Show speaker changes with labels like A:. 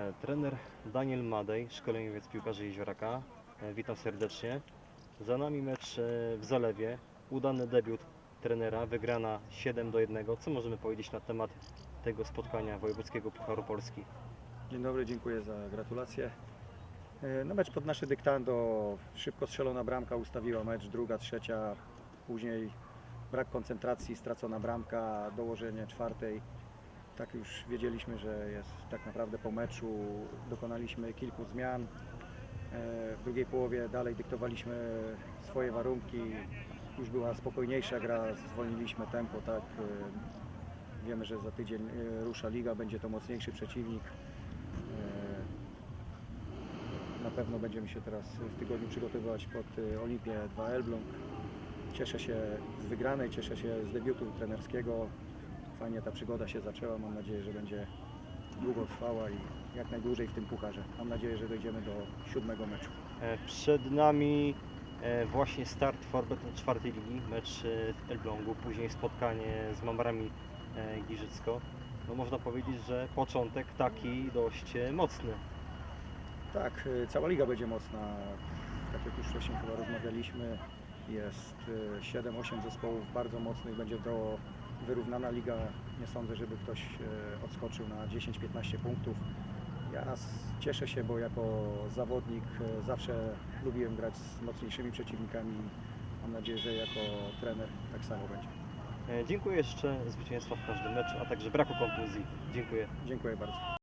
A: E, Trener Daniel Madej, szkoleniowiec piłkarzy Jezioraka. E, Witam serdecznie. Za nami mecz e, w Zalewie. Udany debiut trenera, wygrana 7 do 1. Co możemy powiedzieć na temat tego spotkania Wojewódzkiego Pucharu Polski?
B: Dzień dobry, dziękuję za gratulacje. No mecz pod nasze dyktando, szybko strzelona bramka ustawiła mecz, druga, trzecia, później brak koncentracji, stracona bramka, dołożenie czwartej. Tak już wiedzieliśmy, że jest tak naprawdę po meczu. Dokonaliśmy kilku zmian. E, W drugiej połowie dalej dyktowaliśmy swoje warunki. Już była spokojniejsza gra, zwolniliśmy tempo, tak. e, Wiemy, że za tydzień e, rusza liga, będzie to mocniejszy przeciwnik. Na pewno będziemy się teraz w tygodniu przygotowywać pod Olimpię 2 Elbląg. Cieszę się z wygranej, cieszę się z debiutu trenerskiego. Fajnie ta przygoda się zaczęła. Mam nadzieję, że będzie długo trwała i jak najdłużej w tym pucharze. Mam nadzieję, że dojdziemy do siódmego meczu.
A: E, Przed nami e, właśnie start Forbetu czwartej ligi, mecz e, w Elblągu, później spotkanie z Mamrami e, Giżycko. No można powiedzieć, że początek taki dość mocny.
B: Tak, cała liga będzie mocna. Tak jak już wcześniej chyba rozmawialiśmy, jest y, 7-8 zespołów bardzo mocnych, będzie to wyrównana liga. Nie sądzę, żeby ktoś y, odskoczył na 10-15 punktów. Ja cieszę się, bo jako zawodnik y, zawsze lubiłem grać z mocniejszymi przeciwnikami. Mam nadzieję, że jako trener tak samo będzie.
A: E, Dziękuję jeszcze zwycięstwa w każdym meczu, a także braku kontuzji. Dziękuję.
B: Dziękuję bardzo.